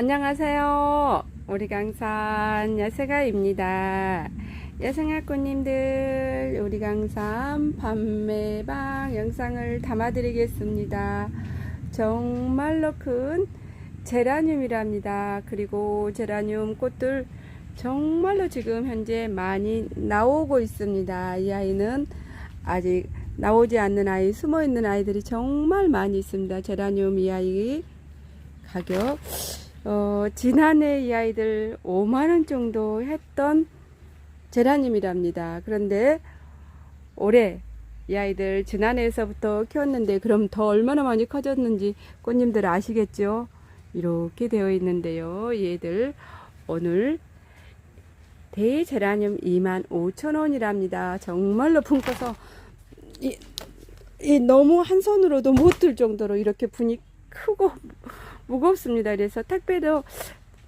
안녕하세요. 우리 강산 야생아입니다. 야생아꽃님들, 우리 강산 판매방 영상을 담아드리겠습니다. 정말로 큰 제라늄이랍니다. 그리고 제라늄 꽃들 정말로 지금 현재 많이 나오고 있습니다. 이 아이는 아직 나오지 않는 아이, 숨어 있는 아이들이 정말 많이 있습니다. 제라늄 이 아이 가격 어, 지난해 이 아이들 5만원 정도 했던 제라늄이랍니다. 그런데 올해 이 아이들 지난해에서부터 키웠는데 그럼 더 얼마나 많이 커졌는지 꽃님들 아시겠죠? 이렇게 되어 있는데요. 얘들 오늘 대제라늄 25,000원이랍니다. 정말로 품고서 이, 이 너무 한 손으로도 못 들 정도로 이렇게 분이 크고 무겁습니다. 그래서 택배도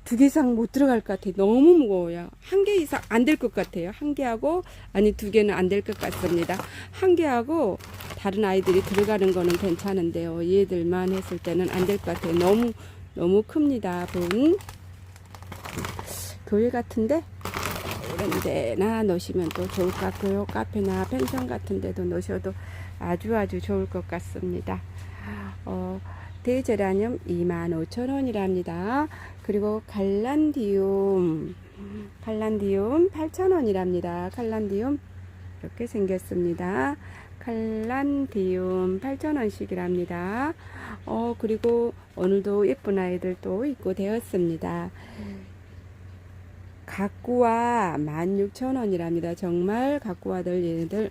두 개 이상 못 들어갈 것 같아요. 너무 무거워요. 한 개 이상 안 될 것 같아요. 한 개하고 아니 두 개는 안 될 것 같습니다. 한 개하고 다른 아이들이 들어가는 거는 괜찮은데요. 얘들만 했을 때는 안 될 것 같아요. 너무 너무 큽니다. 분 교회 같은데 이런 데나 놓으시면 또 좋을 것 같고요. 카페나 펜션 같은 데도 놓으셔도 아주 아주 좋을 것 같습니다. 어, 대제라늄 25,000원이랍니다. 그리고 갈란디움, 갈란디움 8,000원이랍니다. 갈란디움 이렇게 생겼습니다. 칼란디움 8,000원씩이랍니다. 어, 그리고 오늘도 예쁜 아이들 또 입고 되었습니다. 가꾸와 16,000원이랍니다. 정말 가꾸와들 얘네들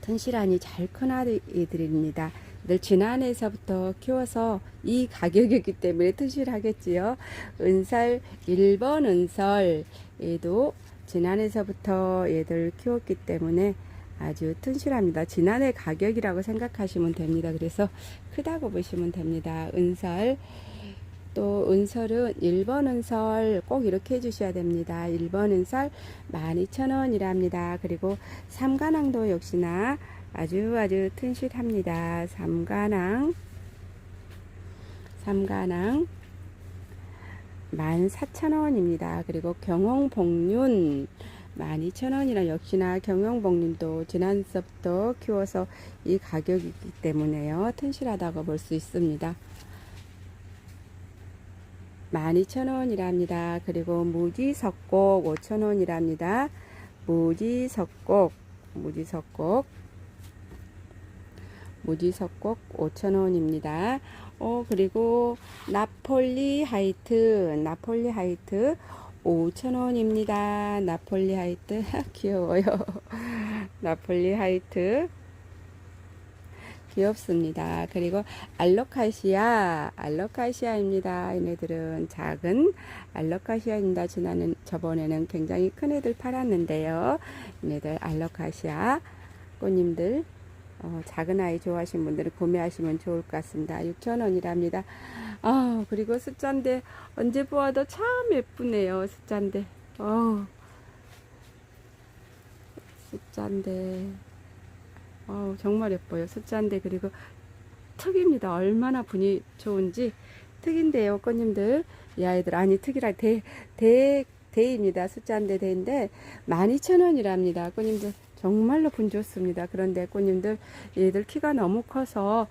튼실하니 잘 큰 아이들입니다. 늘 지난해에서부터 키워서 이 가격이기 때문에 튼실하겠지요. 은살 1번 은설 얘도 지난해에서부터 얘들 키웠기 때문에 아주 튼실합니다. 지난해 가격이라고 생각하시면 됩니다. 그래서 크다고 보시면 됩니다. 은설 또 은설은 1번 은설 꼭 이렇게 해주셔야 됩니다. 1번 은설 12,000원이랍니다. 그리고 삼가낭도 역시나 아주 아주 튼실합니다. 삼가낭 삼가낭 14,000원입니다. 그리고 경홍복륜 12,000원이라 역시나 경영복륜도 지난서부터 키워서 이 가격이기 때문에요. 튼실하다고 볼 수 있습니다. 12,000원이랍니다. 그리고 무지석곡 5,000원이랍니다. 무지석곡, 무지석곡, 무지석곡 5,000원입니다. 어, 그리고 나폴리 하이트, 나폴리 하이트 5,000원입니다. 나폴리 하이트, 귀여워요. 나폴리 하이트. 귀엽습니다. 그리고 알로카시아, 알로카시아입니다. 얘네들은 작은 알로카시아입니다. 지난해 저번에는 굉장히 큰 애들 팔았는데요. 얘네들 알로카시아 꽃님들 어, 작은 아이 좋아하시는 분들은 구매하시면 좋을 것 같습니다. 6,000원이랍니다. 아, 그리고 숫자인데 언제 보아도 참 예쁘네요. 숫자인데. 어. 숫자인데. 어, 정말 예뻐요. 숫자인데 그리고 특입니다. 얼마나 분이 좋은지 특인데요, 꽃님들. 이 아이들 아니 특이라 대, 대, 대입니다. 숫자인데 대인데 12,000원이랍니다. 꽃님들 정말로 분 좋습니다. 그런데 꽃님들 얘들 키가 너무 커서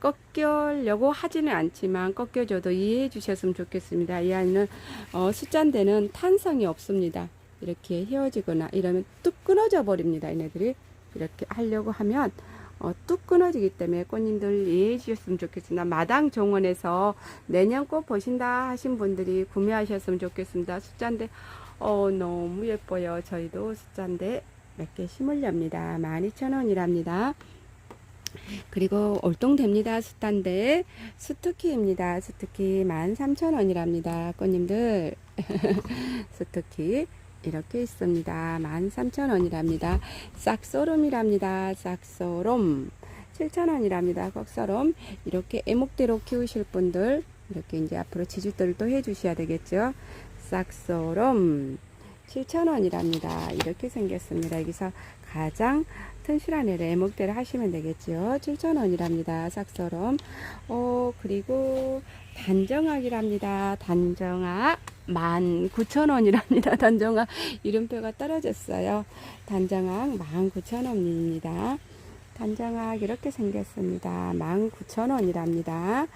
꺾여려고 하지는 않지만 꺾여줘도 이해해 주셨으면 좋겠습니다. 이 아이는 어, 숫자인데는 탄성이 없습니다. 이렇게 헤어지거나 이러면 뚝 끊어져 버립니다. 얘네들이 이렇게 하려고 하면 어, 뚝 끊어지기 때문에 꽃님들 이해해 주셨으면 좋겠습니다. 마당 정원에서 내년 꽃 보신다 하신 분들이 구매하셨으면 좋겠습니다. 숫자인데 어, 너무 예뻐요. 저희도 숫자인데 몇 개 심으렵니다. 12,000원이랍니다. 그리고 올동됩니다. 숫단데 스투키입니다. 스투키 13,000원이랍니다. 꽃님들 스투키 이렇게 있습니다. 13,000원이랍니다. 싹소롬이랍니다. 싹소롬 7,000원이랍니다. 꺽소롬 이렇게 애목대로 키우실 분들 이렇게 이제 앞으로 지주들을 또 해주셔야 되겠죠. 싹소롬 7,000원이랍니다. 이렇게 생겼습니다. 여기서 가장 튼실한 애를 애목대를 하시면 되겠죠. 7,000원이랍니다. 싹서럼. 어, 그리고 단정학이랍니다. 단정학 19,000원이랍니다. 단정학 이름표가 떨어졌어요. 단정학 19,000원입니다. 단정학 이렇게 생겼습니다. 19,000원이랍니다.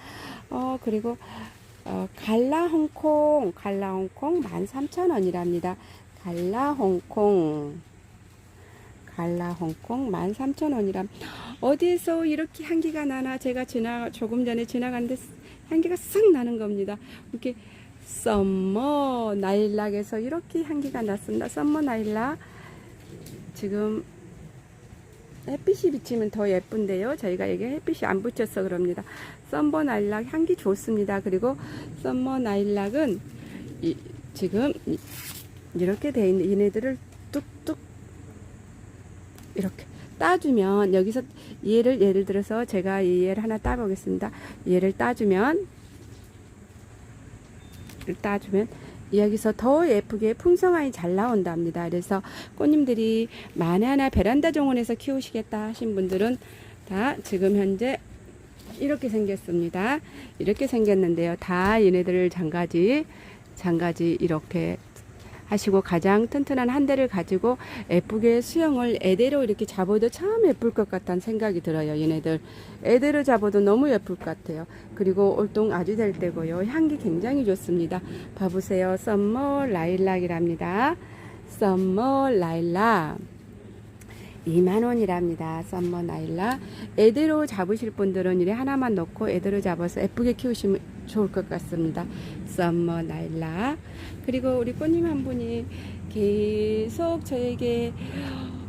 어, 그리고 어, 갈라 홍콩, 갈라 홍콩 13,000원이랍니다. 갈라 홍콩. 갈라 홍콩 13,000원이람. 어디에서 이렇게 향기가 나나 제가 지나 조금 전에 지나갔는데 향기가 싹 나는 겁니다. 이렇게 썸머 나일락에서 이렇게 향기가 났습니다. 썸머 나일락 지금 햇빛이 비치면 더 예쁜데요. 저희가 여기 햇빛이 안 붙여서 그럽니다. 썸머 나일락 향기 좋습니다. 그리고 썸머 나일락은 이, 지금 이, 이렇게 돼 있는 얘네들을 뚝뚝 이렇게 따주면 여기서 얘를 예를 들어서 제가 이 얘를 하나 따 보겠습니다. 얘를 따주면 따주면 여기서 더 예쁘게 풍성하게 잘 나온답니다. 그래서 꽃님들이 만에 하나 베란다 정원에서 키우시겠다 하신 분들은 다 지금 현재 이렇게 생겼습니다. 이렇게 생겼는데요. 다 얘네들 장가지, 장가지 이렇게 하시고 가장 튼튼한 한 대를 가지고 예쁘게 수영을 애대로 이렇게 잡아도 참 예쁠 것 같다는 생각이 들어요. 얘네들 애대로 잡아도 너무 예쁠 것 같아요. 그리고 올동 아주 될 때고요. 향기 굉장히 좋습니다. 봐보세요. 썸머 라일락이랍니다. 썸머 라일락 2만원이랍니다. 썸머 나일라. 애대로 잡으실 분들은 이래 하나만 넣고 애대로 잡아서 예쁘게 키우시면 좋을 것 같습니다. 썸머 나일라. 그리고 우리 꽃님 한 분이 계속 저에게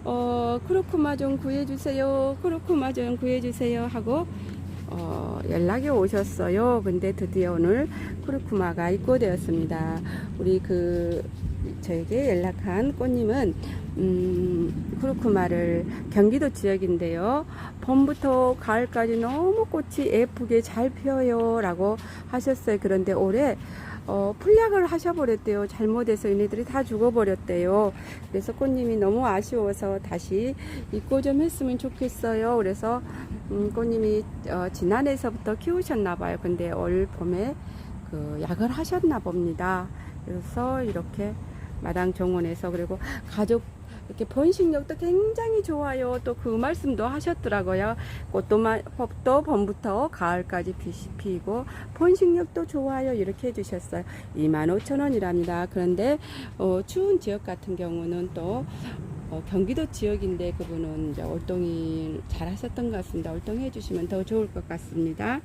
어, 크로코마 좀 구해주세요. 크로코마 좀 구해주세요. 하고 어, 연락이 오셨어요. 근데 드디어 오늘 크루쿠마가 입고되었습니다. 우리 그 저에게 연락한 꽃님은 음, 크루쿠마를 경기도 지역인데요. 봄부터 가을까지 너무 꽃이 예쁘게 잘 피어요. 라고 하셨어요. 그런데 올해 어, 풀약을 하셔버렸대요. 잘못해서 얘네들이 다 죽어버렸대요. 그래서 꽃님이 너무 아쉬워서 다시 입고 좀 했으면 좋겠어요. 그래서 음, 꽃님이 어, 지난해서부터 키우셨나 봐요. 근데 올 봄에 그 약을 하셨나 봅니다. 그래서 이렇게 마당 정원에서 그리고 가족 이렇게 번식력도 굉장히 좋아요. 또 그 말씀도 하셨더라고요. 꽃도 마, 또 봄부터 가을까지 피, 피고 번식력도 좋아요. 이렇게 해주셨어요. 25,000원이랍니다. 그런데 어, 추운 지역 같은 경우는 또 어, 경기도 지역인데 그분은 이제 월동이 잘 하셨던 것 같습니다. 월동 해 주시면 더 좋을 것 같습니다.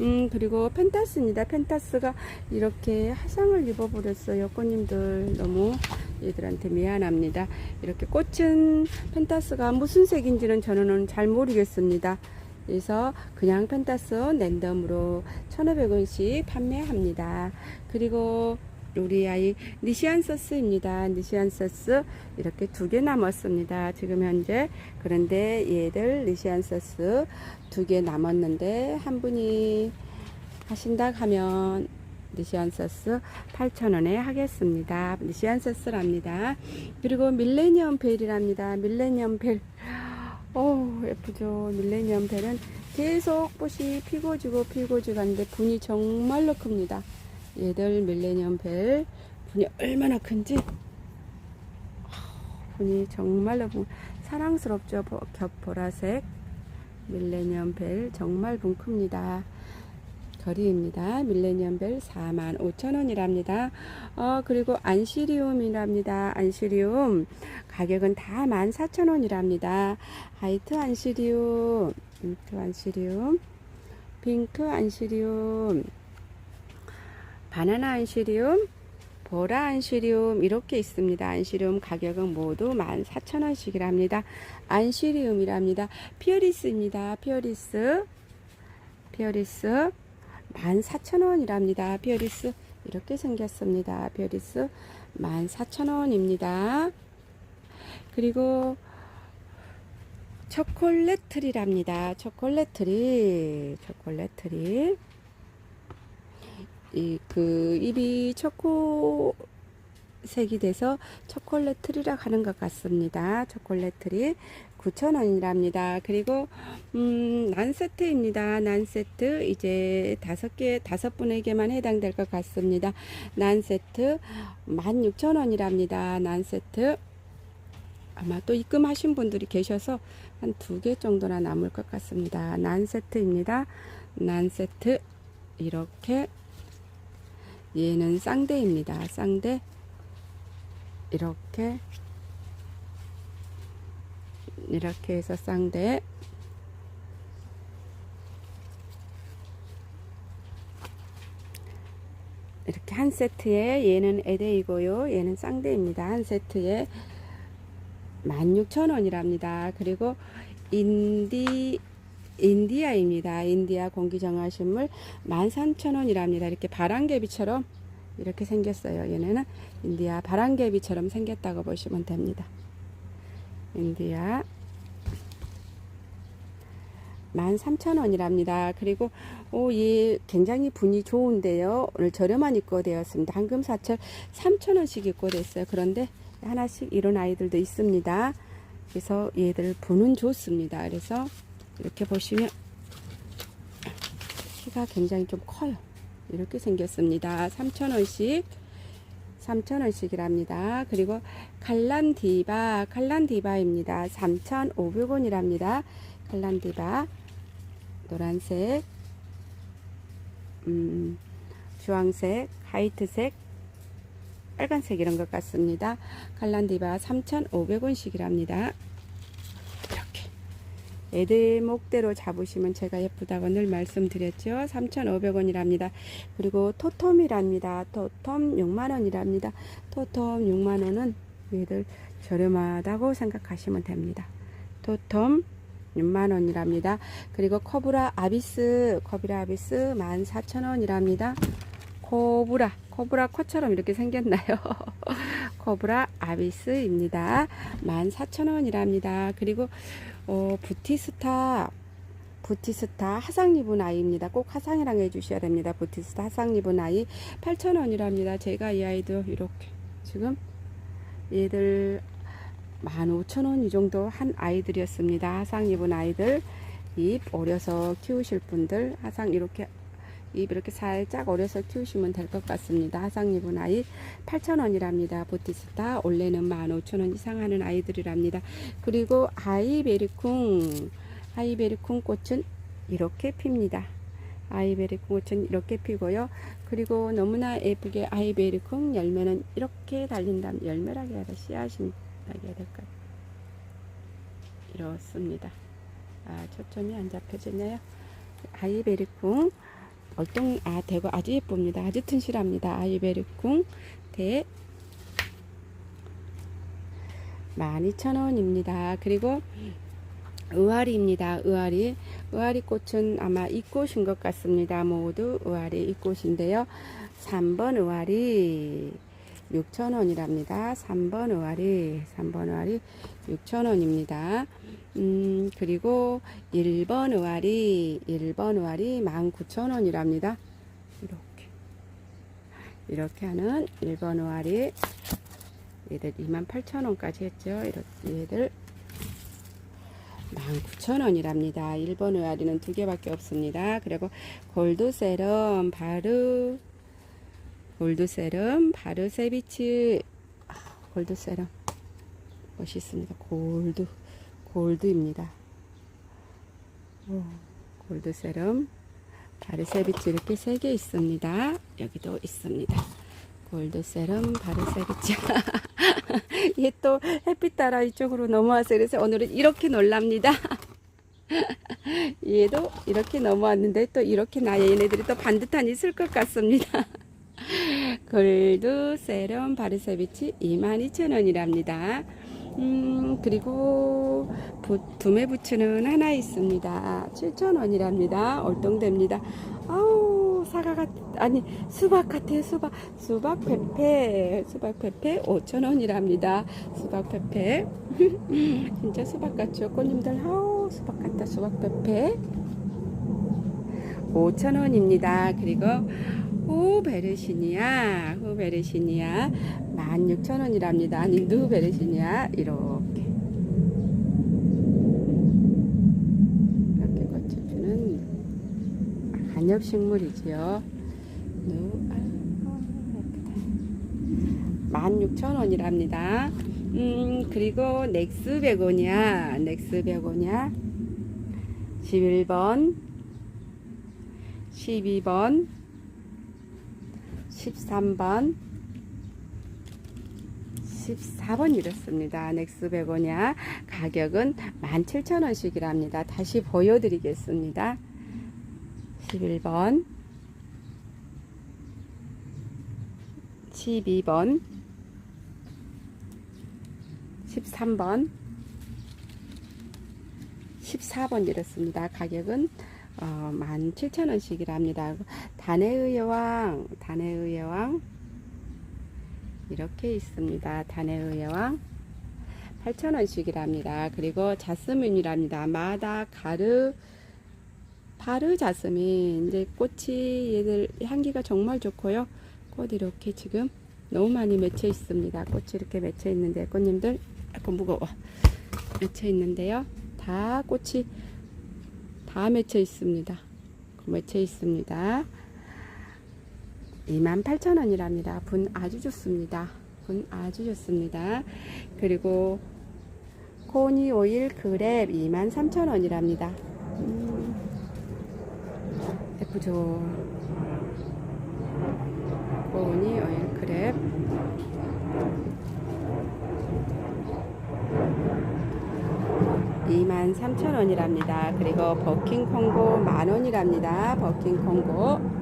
음, 그리고 펜타스입니다. 펜타스가 이렇게 화상을 입어버렸어요. 꽃님들 너무 얘들한테 미안합니다. 이렇게 꽃은 펜타스가 무슨 색인지는 저는 잘 모르겠습니다. 그래서 그냥 펜타스 랜덤으로 1,500원씩 판매합니다. 그리고 우리 아이 니시안 소스입니다. 니시안 소스 이렇게 두 개 남았습니다. 지금 현재 그런데 얘들 니시안 소스 두 개 남았는데 한 분이 하신다 하면 니시안 소스 8,000원에 하겠습니다. 니시안 소스랍니다. 그리고 밀레니엄 벨이랍니다. 밀레니엄 벨. 어 예쁘죠. 밀레니엄 벨은 계속 꽃이 피고 지고 피고 하는데 분이 정말로 큽니다. 얘들 밀레니엄 벨 분이 얼마나 큰지 분이 정말로 분- 사랑스럽죠. 보- 겹 보라색 밀레니엄 벨 정말 분 큽니다. 거리입니다. 밀레니엄 벨 45,000원이랍니다. 어, 그리고 안시리움이랍니다. 안시리움 가격은 다 14,000원이랍니다. 하이트 안시리움, 핑크 안시리움, 핑크 안시리움, 바나나 안시리움, 보라 안시리움 이렇게 있습니다. 안시리움 가격은 모두 14,000원씩이랍니다. 안시리움이랍니다. 피어리스입니다. 피어리스 피어리스 14,000원이랍니다. 피어리스 이렇게 생겼습니다. 피어리스 14,000원입니다. 그리고 초콜릿 트리랍니다. 초콜릿 트리, 초콜릿 트리. 이 그 입이 초코 색이 돼서 초콜릿 트리라 하는 것 같습니다. 초콜릿 트리 9,000원이랍니다. 그리고 음, 난 세트입니다. 난 세트 이제 다섯 개 다섯 분에게만 해당될 것 같습니다. 난 세트 16,000원이랍니다. 난 세트 아마 또 입금하신 분들이 계셔서 한 두 개 정도나 남을 것 같습니다. 난 세트입니다. 난 세트 이렇게 얘는 쌍대입니다. 쌍대 이렇게 이렇게 해서 쌍대 이렇게 한 세트에 얘는 에데이고요. 얘는 쌍대입니다. 한 세트에 16,000원이랍니다. 그리고 인디 인디아입니다. 인디아 공기정화식물 13,000원이랍니다. 이렇게 바람개비처럼 이렇게 생겼어요. 얘네는 인디아 바람개비처럼 생겼다고 보시면 됩니다. 인디아 13,000원이랍니다. 그리고 오, 이 굉장히 분이 좋은데요. 오늘 저렴한 입고되었습니다. 황금 사철 3,000원씩 입고됐어요. 그런데 하나씩 이런 아이들도 있습니다. 그래서 얘들 분은 좋습니다. 그래서 이렇게 보시면 키가 굉장히 좀 커요. 이렇게 생겼습니다. 3,000원씩 3,000원씩이랍니다. 그리고 칼란디바 칼란디바입니다. 3,500원이랍니다. 칼란디바 노란색 음, 주황색 하이트색 빨간색 이런 것 같습니다. 칼란디바 3,500원씩이랍니다. 애들 목대로 잡으시면 제가 예쁘다고 늘 말씀드렸죠. 3,500원이랍니다. 그리고 토톰이랍니다. 토톰 6만원이랍니다. 토톰 6만원은 얘들 저렴하다고 생각하시면 됩니다. 토톰 6만원이랍니다. 그리고 코브라 아비스, 코브라 아비스 14,000원이랍니다. 코브라, 코브라 코처럼 이렇게 생겼나요? 코브라 아비스입니다. 14,000원이랍니다. 그리고 어, 부티스타 부티스타 하상 입은 아이입니다. 꼭 하상이랑 해주셔야 됩니다. 부티스타 하상 입은 아이 8,000원이랍니다. 제가 이 아이도 이렇게 지금 얘들 15,000원 이 정도 한 아이들이었습니다. 하상 입은 아이들 입 어려서 키우실 분들 하상 이렇게 입 이렇게 살짝 어려서 키우시면 될 것 같습니다. 하상 입은 아이 8,000원이랍니다. 보티스타 원래는 15,000원 이상 하는 아이들이랍니다. 그리고 아이베리쿵 아이베리쿵 꽃은 이렇게 핍니다. 아이베리쿵 꽃은 이렇게 피고요. 그리고 너무나 예쁘게 아이베리쿵 열매는 이렇게 달린다면 열매라고 해야 돼 씨앗이 해야 될까요? 이렇습니다. 아, 초점이 안 잡혀지네요. 아이베리쿵 얼동 아 대고 아주 예쁩니다. 아주 튼실합니다. 아이베리쿵 대 12,000원입니다. 그리고 의아리입니다. 의아리. 의아리 꽃은 아마 이 꽃인 것 같습니다. 모두 의아리 이 꽃인데요. 3번 의아리 6,000원이랍니다. 3번 의아리, 3번 의아리 6,000원입니다. 음, 그리고 1번 의아리, 1번 의아리 19,000원이랍니다. 이렇게. 이렇게 하는 1번 의아리. 얘들 28,000원까지 했죠. 이렇게 얘들 19,000원이랍니다. 1번 의아리는 두 개밖에 없습니다. 그리고 골드 세럼 바르 골드 세럼 바르 세비치 아, 골드 세럼 멋있습니다. 골드 골드입니다. 오, 골드 세럼 바르 세비치 이렇게 세 개 있습니다. 여기도 있습니다. 골드 세럼 바르 세비치 얘 또 햇빛 따라 이쪽으로 넘어와서 그래서 오늘은 이렇게 놀랍니다. 얘도 이렇게 넘어왔는데 또 이렇게 나 얘네들이 또 반듯한 있을 것 같습니다. 골드 세럼 바르세비치 22,000원이랍니다. 음, 그리고 부, 두메 부츠는 하나 있습니다. 7,000원이랍니다. 얼동됩니다. 아우, 사과 같, 아니, 수박 같아요, 수박. 수박 페페, 수박 페페 5,000원이랍니다. 수박 페페. 진짜 수박 같죠? 꽃님들, 아우, 수박 같다, 수박 페페. 5,000원입니다. 그리고 후베르시니아, 후베르시니아 16,000원이랍니다. 아니, 누베르시니아 이렇게 이렇게 꽃을 피는 한엽식물이지요. 누, 아, 16,000원이랍니다. 음, 그리고 넥스 베고니아, 넥스 베고니아 11번, 12번, 13번, 14번 이렇습니다. 넥스 베고니아 가격은 17,000원씩이랍니다. 다시 보여드리겠습니다. 11번, 12번, 13번, 14번 이렇습니다. 가격은 어, 17,000원씩이랍니다. 단해의 여왕, 단해의 여왕 이렇게 있습니다. 단해의 여왕 8,000원씩이랍니다. 그리고 자스민이랍니다. 마다 가르 바르 자스민 이제 꽃이 얘들 향기가 정말 좋고요. 꽃 이렇게 지금 너무 많이 맺혀 있습니다. 꽃이 이렇게 맺혀 있는데 꽃님들 약간 무거워 맺혀 있는데요. 다 꽃이 다 맺혀 있습니다. 맺혀 있습니다. 28,000원이랍니다. 분 아주 좋습니다. 분 아주 좋습니다. 그리고 코니 오일 그랩 23,000원이랍니다. 음, 예쁘죠? 코니 오일 그랩 23,000원이랍니다. 그리고 버킹 콩고 만원이랍니다. 버킹 콩고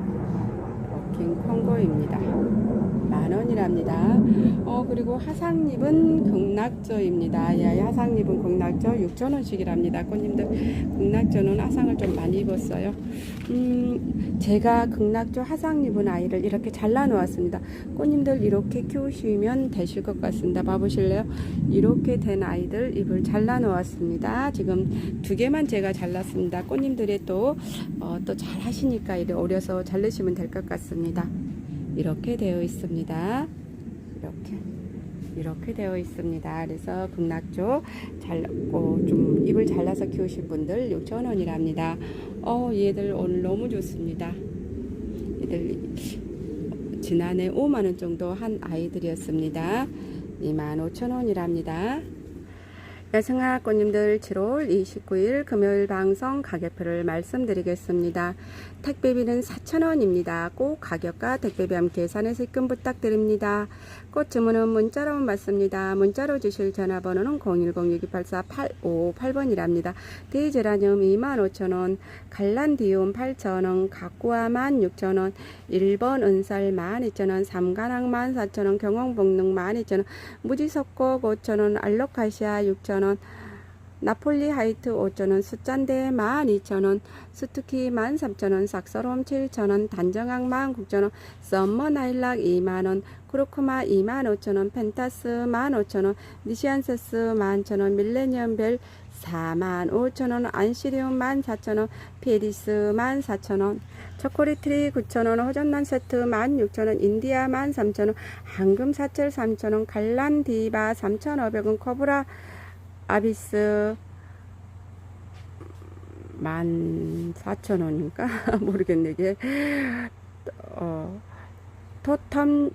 콩고입니다. 만원이랍니다. 어, 그리고 하상잎은 극락저입니다. 야, 하상잎은 극락저 6,000원씩이랍니다. 꽃님들 극락저는 하상을 좀 많이 입었어요. 음, 제가 극락저 하상잎은 아이를 이렇게 잘라 놓았습니다. 꽃님들 이렇게 키우시면 되실 것 같습니다. 봐보실래요? 이렇게 된 아이들 잎을 잘라 놓았습니다. 지금 두 개만 제가 잘랐습니다. 꽃님들이 또, 어, 또 잘 하시니까 이래 오려서 자르시면 될 것 같습니다. 이렇게 되어 있습니다. 이렇게. 이렇게 되어 있습니다. 그래서 극락조 잘고 좀 잎을 잘라서 키우실 분들 6,000원이랍니다. 어, 얘들 오늘 너무 좋습니다. 얘들 지난해 5만 원 정도 한 아이들이었습니다. 25,000원이랍니다. 야생화 꽃님들 7월 29일 금요일 방송 가격표를 말씀드리겠습니다. 택배비는 4,000원입니다. 꼭 가격과 택배비 함께 계산해서 입금 부탁드립니다. 꽃 주문은 문자로 받습니다. 문자로 주실 전화번호는 010-6284-858번이랍니다. 데이제라늄 25,000원, 갈란디움 8,000원, 가꾸아 16,000원, 1번 은살 12,000원, 삼가랑 14,000원, 경홍복능 12,000원, 무지석곡 5,000원, 알로카시아 6,000원, 나폴리 하이트 5,000원, 숫잔대 12,000원, 스투키 13,000원, 삭서롬 7,000원, 단정항 19,000원, 썸머 나일락 2만원, 크로코마 25,000원, 펜타스 15,000원, 니시안세스 11,000원, 밀레니엄벨 45,000원, 안시리움 14,000원, 페리스 14,000원, 초콜릿트리 9,000원, 호전난 세트 16,000원, 인디아 13,000원, 황금 사철 3,000원, 갈란 디바 3,500원, 코브라 아비스 14,000원인가? 모르겠네, 이게. 어, 토텀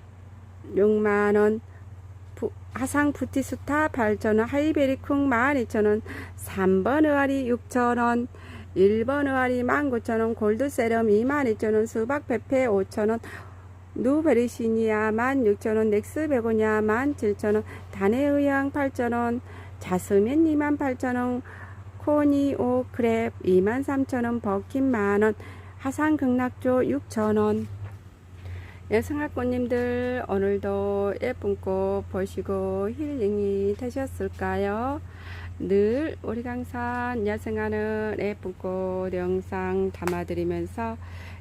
6만원, 하상 부티스타 8,000원, 하이베리쿵 12,000원, 3번 의아리 6,000원, 1번 의아리 19,000원, 골드세럼 22,000원, 수박 페페 5,000원, 누베리시니아 16,000원, 넥스 베고니아 17,000원, 다네의양 8,000원, 자스민 28,000원, 코니오 크랩 23,000원, 버킨 만원, 하상 극락조 6,000원. 여성학꽃님들 오늘도 예쁜 꽃 보시고 힐링이 되셨을까요? 늘 우리 강산 야생하는 예쁜 꽃 영상 담아드리면서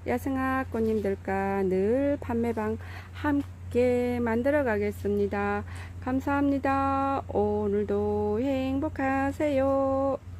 야생학 꽃님들과 늘 판매방 함께 만들어 가겠습니다. 감사합니다. 오늘도 행복하세요.